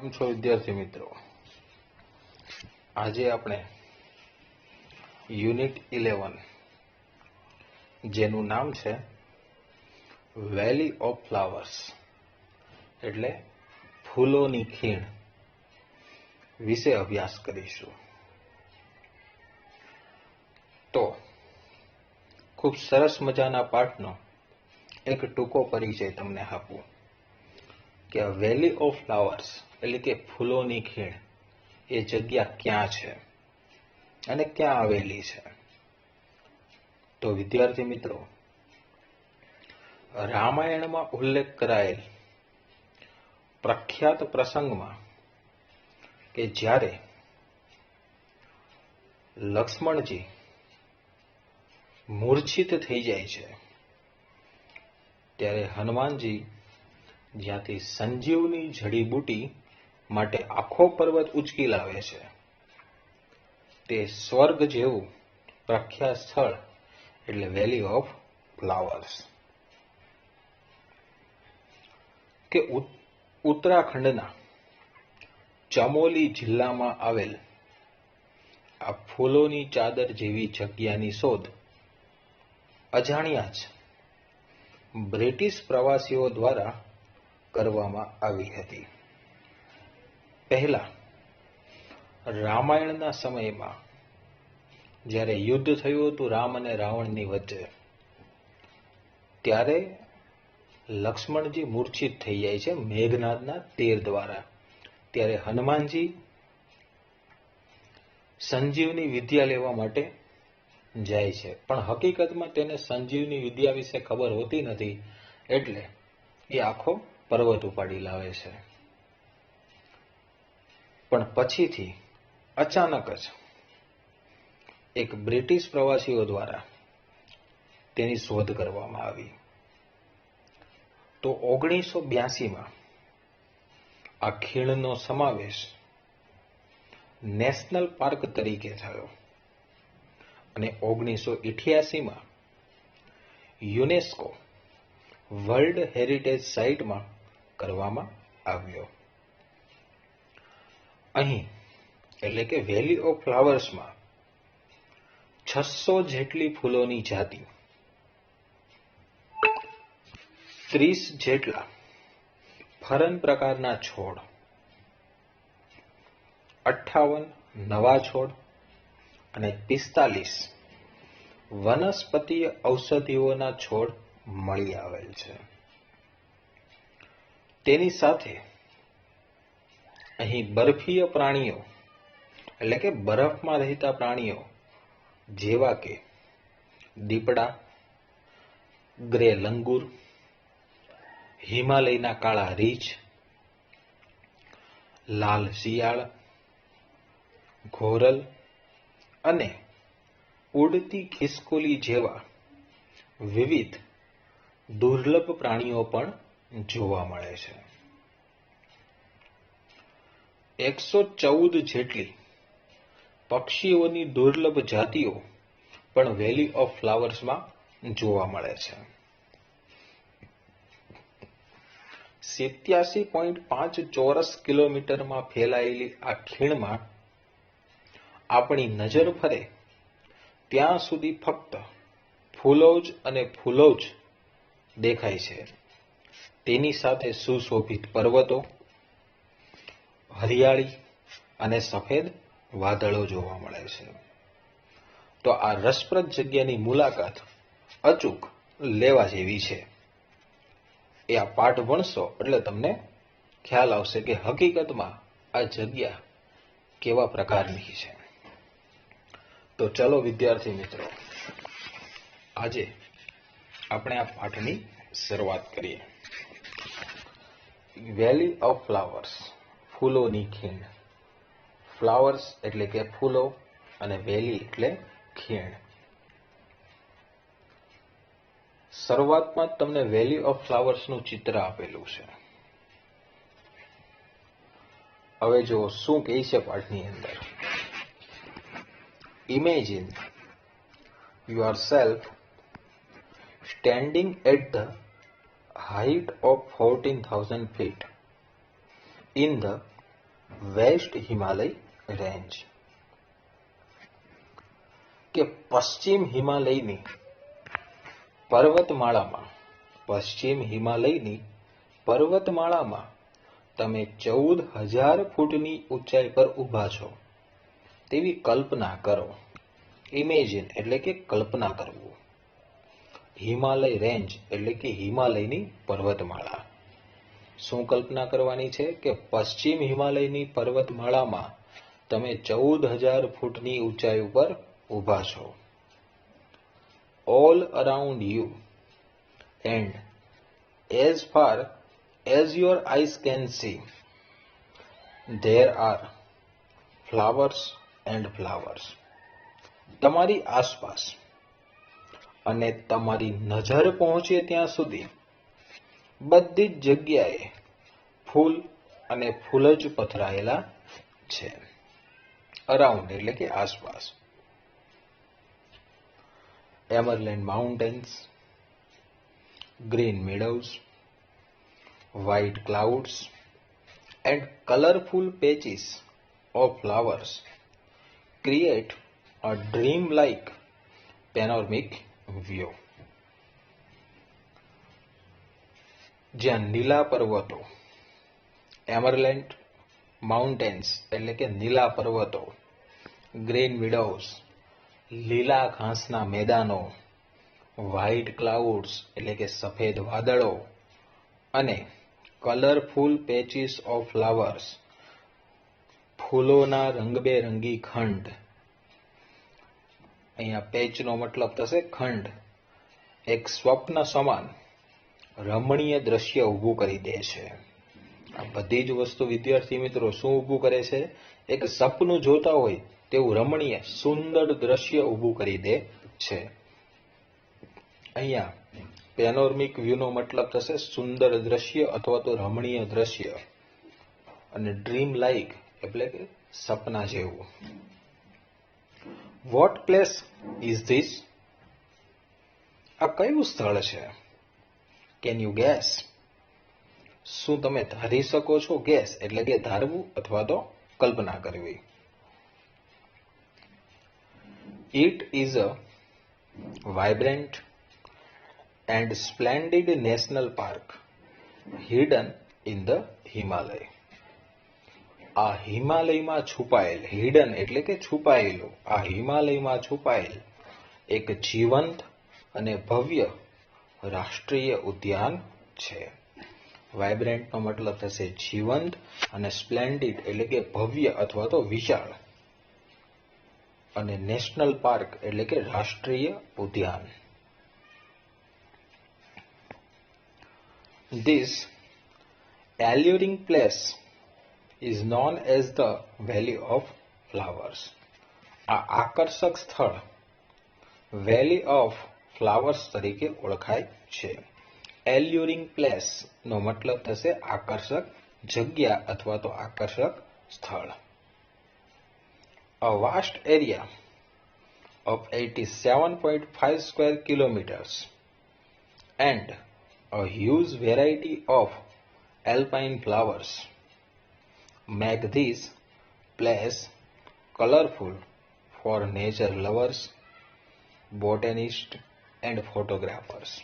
કેમ છો વિદ્યાર્થી મિત્રો, આજે આપણે યુનિટ ઇલેવન, જેનું નામ છે વેલી ઓફ ફ્લાવર્સ, એટલે ફૂલોની ખીણ વિશે અભ્યાસ કરીશું. તો, ખૂબ સરસ મજાના પાઠનો એક ટૂંકો પરિચય તમને આપું કે વેલી ઓફ ફ્લાવર્સ એટલે કે ફૂલોની ખીણ. એ જગ્યા ક્યાં છે? અને ક્યાં આવેલી છે? તો વિદ્યાર્થી મિત્રો, રામાયણમાં ઉલ્લેખ કરાયેલ પ્રખ્યાત પ્રસંગમાં કે જ્યારે લક્ષ્મણજી મૂર્છિત થઈ જાય છે, ત્યારે હનુમાનજી જ્યાંથી સંજીવની જડીબુટી માટે આખો પર્વત ઉચકી લાવે છે. તે સ્વર્ગ જેવું પ્રખ્યાત સ્થળ એટલે વેલી ઓફ ફ્લાવર્સ કે ઉત્તરાખંડના ચમોલી જિલ્લામાં આવેલ આ ફૂલોની ચાદર જેવી જગ્યાની શોધ અજાણ્યા જ બ્રિટિશ પ્રવાસીઓ દ્વારા કરવામાં આવી હતી. પહેલા રામાયણના સમયમાં જ્યારે યુદ્ધ થયું હતું રામ અને રાવણની વચ્ચે, ત્યારે લક્ષ્મણજી મૂર્છિત થઈ જાય છે મેઘનાદના તેર દ્વારા. ત્યારે હનુમાનજી સંજીવની વિદ્યા લેવા માટે જાય છે. પણ હકીકતમાં તેને સંજીવની વિદ્યા વિશે ખબર હોતી નથી, એટલે એ આખો પર્વત ઉપાડી લાવે છે. પણ પછીથી અચાનક જ એક બ્રિટિશ પ્રવાસીઓ દ્વારા તેની શોધ કરવામાં આવી. તો ઓગણીસો બ્યાસીમાં આ ખીણનો સમાવેશ નેશનલ પાર્ક તરીકે થયો અને ઓગણીસો ઇઠ્યાસીમાં યુનેસ્કો વર્લ્ડ હેરિટેજ સાઇટમાં કરવામાં આવ્યો. અહીં, એટલે કે વેલી ઓફ ફ્લાવર્સમાં છસો જેટલી ફૂલોની જાતિઓ, ત્રીસ જેટલા ફરન પ્રકારના છોડ, અઠ્ઠાવન નવા છોડ અને પિસ્તાલીસ વનસ્પતિ ઔષધિઓના છોડ મળી આવેલ છે. તેની સાથે અહીં બરફીય પ્રાણીઓ, એટલે કે બરફમાં રહેતા પ્રાણીઓ, જેવા કે દીપડા, ગ્રે લંગુર, હિમાલયના કાળા રીછ, લાલ શિયાળ, ઘોરલ અને ઉડતી ખિસકોલી જેવા વિવિધ દુર્લભ પ્રાણીઓ પણ જોવા મળે છે. એકસો ચૌદ જેટલી પક્ષીઓની દુર્લભ જાતિઓ પણ વેલી ઓફ ફ્લાવર્સમાં જોવા મળે છે. સિત્યાસી પોઈન્ટ પાંચ ચોરસ કિલોમીટરમાં ફેલાયેલી આ ખીણમાં આપણી નજર ફરે ત્યાં સુધી ફક્ત ફૂલો જ અને ફૂલો જ દેખાય છે. તેની સાથે સુશોભિત પર્વતો હરિયાળી અને સફેદ વાદળો જોવા મળે છે. તો આ રસપ્રદ જગ્યાની મુલાકાત અચૂક લેવા જેવી છે. એ આ પાઠ ભણશો એટલે તમને ખ્યાલ આવશે કે હકીકતમાં આ જગ્યા કેવા પ્રકારની છે. તો ચલો વિદ્યાર્થી મિત્રો, આજે આપણે આ પાઠની શરૂઆત કરીએ. Valley of flowers. ફૂલોની ખીણ. ફ્લાવર્સ એટલે કે ફૂલો અને વેલી એટલે ખીણ. શરૂઆતમાં તમને વેલી ઓફ ફ્લાવર્સનું ચિત્ર આપેલું છે. હવે જો શું કહે છે પાઠની અંદર. Imagine yourself standing at the the height of 14,000 feet in the west Himalaya range કે પશ્ચિમ હિમાલયની પર્વતમાળામાં, પશ્ચિમ હિમાલયની પર્વતમાળામાં તમે ચૌદ હજાર ફૂટની ઊંચાઈ પર ઊભા છો. તેવી કલ્પના કરો. ઇમેજિન એટલે કે કલ્પના કરવું. હિમાલય રેન્જ એટલે કે હિમાલયની પર્વતમાળા. શું કલ્પના કરવાની છે કે પશ્ચિમ હિમાલયની પર્વતમાળામાં તમે ચૌદ હજાર ફૂટની ઊંચાઈ ઉપર ઊભા છો. All around you and as far as your eyes can see there are flowers and flowers તમારી આસપાસ અને તમારી નજર પહોંચે ત્યાં સુધી બધી જ જગ્યાએ ફૂલ અને ફૂલ જ પથરાયેલા છે અરાઉન્ડ એટલે કે આસપાસ emerald mountains green meadows white clouds and colorful patches of flowers create a dream-like panoramic view. જ્યાં નીલા પર્વતો એમરલેન્ડ માઉન્ટેન્સ એટલે કે નીલા પર્વતો ગ્રીન વિડોઝ લીલા ઘાસના મેદાનો વ્હાઇટ ક્લાઉડ્સ એટલે કે સફેદ વાદળો અને કલરફુલ પેચીસ ઓફ ફ્લાવર્સ ફૂલોના રંગબેરંગી ખંડ. અહીંયા પેચનો મતલબ થશે ખંડ. એક સ્વપ્ન સમાન. રમણીય દ્રશ્ય ઊભું કરી દે છે. આ બધી જ વસ્તુ વિદ્યાર્થી મિત્રો શું ઊભું કરે છે? એક સપનું જોતા હોય તેવું રમણીય, સુંદર દ્રશ્ય ઊભું કરી દે છે. અહીંયા પેનોર્મિક વ્યૂનો મતલબ થશે સુંદર દ્રશ્ય અથવા તો રમણીય દ્રશ્ય અને ડ્રીમ લાઇક એટલે કે સપના જેવું. વોટ પ્લેસ ઇઝ ધીસ આ કયું સ્થળ છે? કેન યુ ગેસ શું તમે ધારી શકો છો ગેસ એટલે કે ધારવું અથવા તો કલ્પના કરવી? It is a vibrant and splendid national park hidden in the Himalaya આ હિમાલયમાં છુપાયેલ હિડન એટલે કે છુપાયેલું, આ હિમાલયમાં છુપાયેલ એક જીવંત અને ભવ્ય રાષ્ટ્રીય ઉદ્યાન છે. વાઇબ્રન્ટનો મતલબ થશે જીવંત અને સ્પ્લેન્ડિડ એટલે કે ભવ્ય અથવા તો વિશાળ. અને નેશનલ પાર્ક એટલે કે રાષ્ટ્રીય ઉદ્યાન. This alluring place is known as the Valley of Flowers. આ આકર્ષક સ્થળ વેલી ઓફ ફ્લાવર્સ તરીકે ઓળખાય છે એલ્યુરિંગ પ્લેસ નો મતલબ થશે આકર્ષક જગ્યા અથવા તો આકર્ષક સ્થળ a vast area of 87.5 square kilometers and a huge variety of alpine flowers make this place colorful for nature lovers, botanists and photographers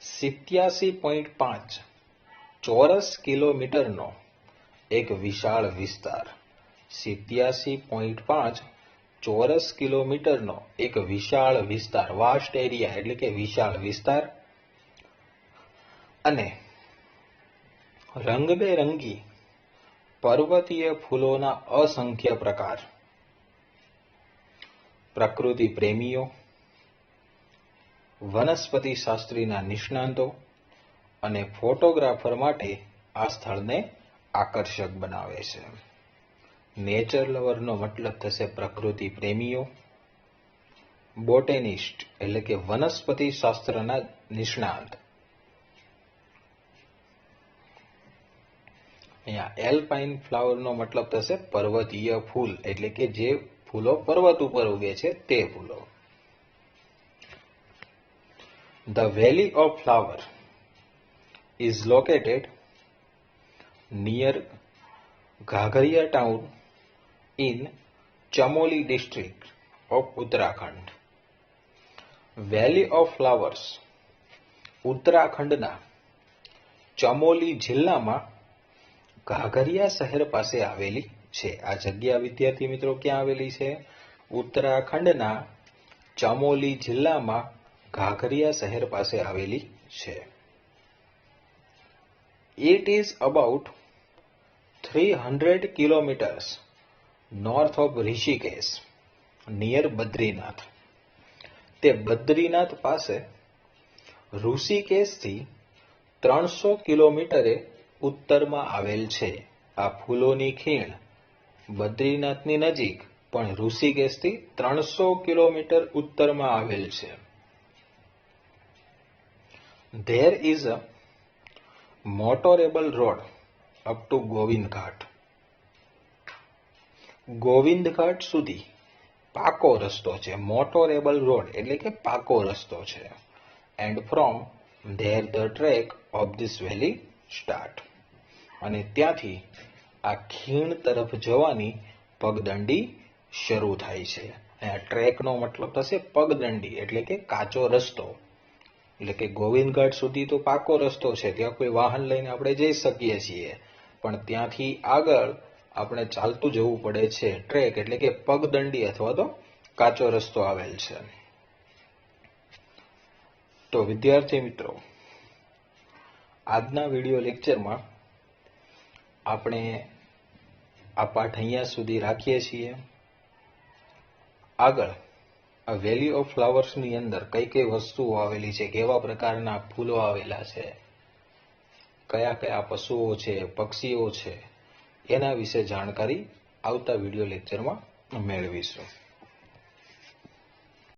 સિત્યાસી point પાંચ ચોરસ કિલોમીટરનો એક વિશાળ વિસ્તાર. સિત્યાસી પોઈન્ટ પાંચ ચોરસ કિલોમીટરનો એક વિશાળ વિસ્તાર. વાસ્ટ એરિયા એટલે કે વિશાળ વિસ્તાર. અને રંગબેરંગી પર્વતીય ફૂલોના અસંખ્ય પ્રકાર. પ્રકૃતિ પ્રેમીઓ, વનસ્પતિ શાસ્ત્રીના નિષ્ણાંતો અને ફોટોગ્રાફર માટે આ સ્થળને આકર્ષક બનાવે છે. નેચર લવરનો મતલબ થશે પ્રકૃતિ પ્રેમીઓ બોટેનિસ્ટ એટલે કે વનસ્પતિ શાસ્ત્રના નિષ્ણાંત. અહીંયા એલ્પાઇન ફ્લાવરનો મતલબ થશે પર્વતીય ફૂલ એટલે કે જે ફૂલો પર્વત ઉપર ઉગે છે તે ફૂલો the valley of flower is located near Ghagharia town in Chamoli district of Uttarakhand. Valley of Flowers ઉત્તરાખંડના ચમોલી જિલ્લામાં ઘાઘરિયા શહેર પાસે આવેલી છે. આ જગ્યા વિદ્યાર્થી મિત્રો ક્યાં આવેલી છે? ઉત્તરાખંડના ચમોલી જિલ્લામાં ઘાઘરિયા શહેર પાસે આવેલી છે. It is about three hundred kilometres north of Rishikesh near Badrinath તે બદ્રીનાથ પાસે ઋષિકેશથી ત્રણસો કિલોમીટરે ઉત્તરમાં આવેલ છે. આ ફૂલોની ખીણ બદ્રીનાથની નજીક, પણ ઋષિકેશથી ત્રણસો કિલોમીટર ઉત્તરમાં આવેલ છે. There is a motorable road up to Govind Ghat Govind Ghat સુધી પાકો રસ્તો છે. મોટોરેબલ રોડ એટલે કે પાકો રસ્તો છે. And from there the trek of this valley start અને ત્યાંથી આ ખીણ તરફ જવાની પગદંડી શરૂ થાય છે. આ ટ્રેકનો મતલબ થશે પગદંડી, એટલે કે કાચો રસ્તો. એટલે કે ગોવિંદઘાટ સુધી તો પાકો રસ્તો છે, ત્યાં કોઈ વાહન લઈને આપણે જઈ શકીએ છીએ. પણ ત્યાંથી આગળ આપણે ચાલતું જવું પડે છે ટ્રેક, એટલે કે પગદંડી અથવા તો કાચો રસ્તો આવેલ છે. તો વિદ્યાર્થી મિત્રો, આજના વીડિયો લેક્ચરમાં આપણે આ પાઠ અહીંયા સુધી રાખીએ છીએ. આગળ, આ વેલી ઓફ ફ્લાવર્સની અંદર કઈ કઈ વસ્તુઓ આવેલી છે, કેવા પ્રકારના ફૂલો આવેલા છે, કયા કયા પશુઓ છે, પક્ષીઓ છે, એના વિશે જાણકારી આવતા વીડિયો લેક્ચરમાં મેળવીશું.